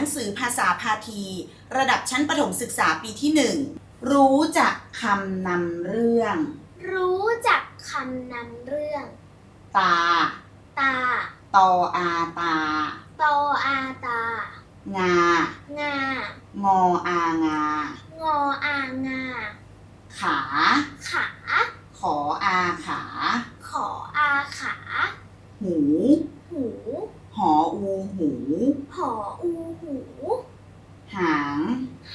นังสือภาษาพาที ระดับชั้นประถมศึกษาปีที่หนึ่งรู้จักคำนำเรื่อง รู้จักคำนำเรื่อง ตา ตา ตออาตา ตออาตา งา งา งออางา งออางา ขา ขา ขออาขา ขออาขา หูหูหออู หู หออูหู หาง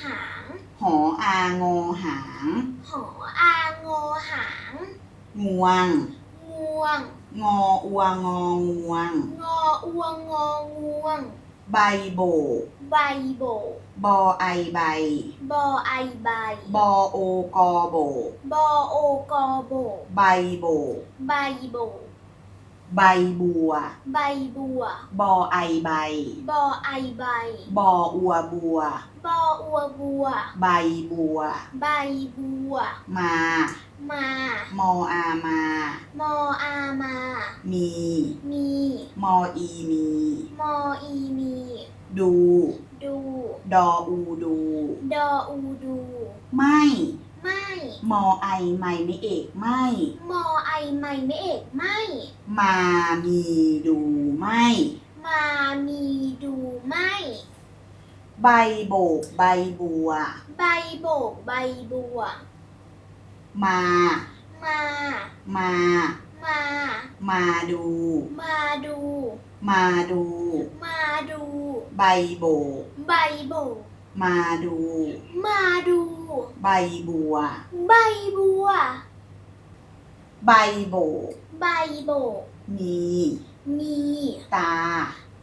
หาง หออางอหาง หออางอหาง งวง งวง งออัวงองวง งออวงองวง ใบโบกใบโบกบอไอใบ บอไอใบ บอโอกอโบกบอโอกอโบกใบโบก ใบโบก ใบบัว ใบบัว บอไอใบ บอไอใบ บออัวบัว บออัวบัว ใบบัว ใบบัว มา มา มออา มา มออา มา มี มี มออีมี มออีมี ดู ดู ดออูดู ดออูดู ไม่ไม่ มอไอไม่ไม่เอกไม่ มอไอไม่ไม่เอกไม่ มามีดูไม่ มามีดูไม่ ใบโบกใบบัว ใบโบกใบบัว มา มา มา มา มาดู มาดู มาดู มาดู ใบโบก ใบโบก มาดู มาดู ใบบัว ใบบัว ใบโบกใบโบก มี มี ตา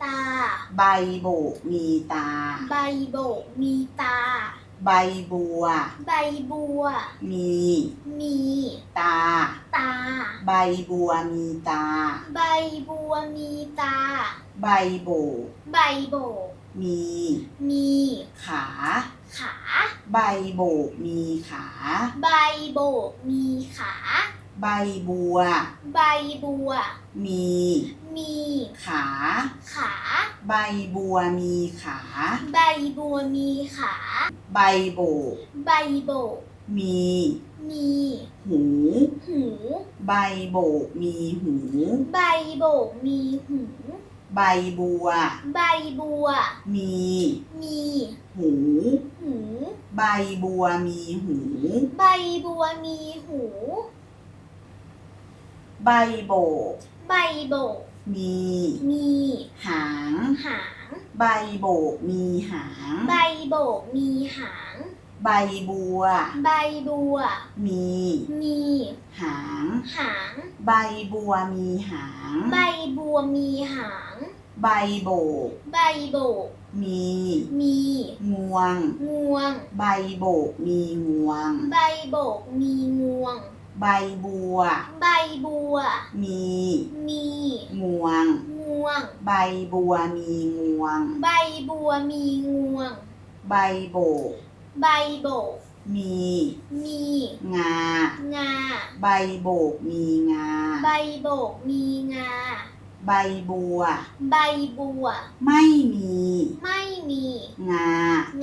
ตา ใบโบกมีตา ใบโบก มีตา ใบบัว ใบบัว มี มี ตา ตา ใบบัวมีตา ใบบัวมีตา ใบโบก ใบโบก มี มีขา ขา ใบโบกมีขา ใบโบกมีขา ใบบัว ใบบัว มี มี ขา ขา ใบบัวมีขา ใบบัวมีขา ใบโบก ใบโบก มี มี หู หู ใบโบกมีหู ใบโบกมีหู ใบบัว ใบบัว มี มี หู หู ใบบัวมีหู ใบบัวมีหู ใบโบก ใบโบก มี มี หาง หาง ใบโบกมีหาง ใบโบกมีหาง ใบบัว ใบบัว มี มี หาง หาง ใบบัวมีหาง ใบบัวมีหาง ใบโบก ใบโบก มี มี งวง งวง ใบโบกมีงวง ใบโบกมีงวง ใบบัว ใบบัว มี มี งวง งวง ใบบัวมีงวง ใบบัวมีงวง ใบโบก ใบโบก มี มี งา งา ใบโบกมีงา ใบโบกมีงา ใบบัว ใบบัว ไม่มี ไม่มี งา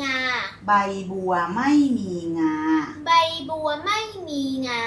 งา ใบบัวไม่มีงา ใบบัวไม่มีงา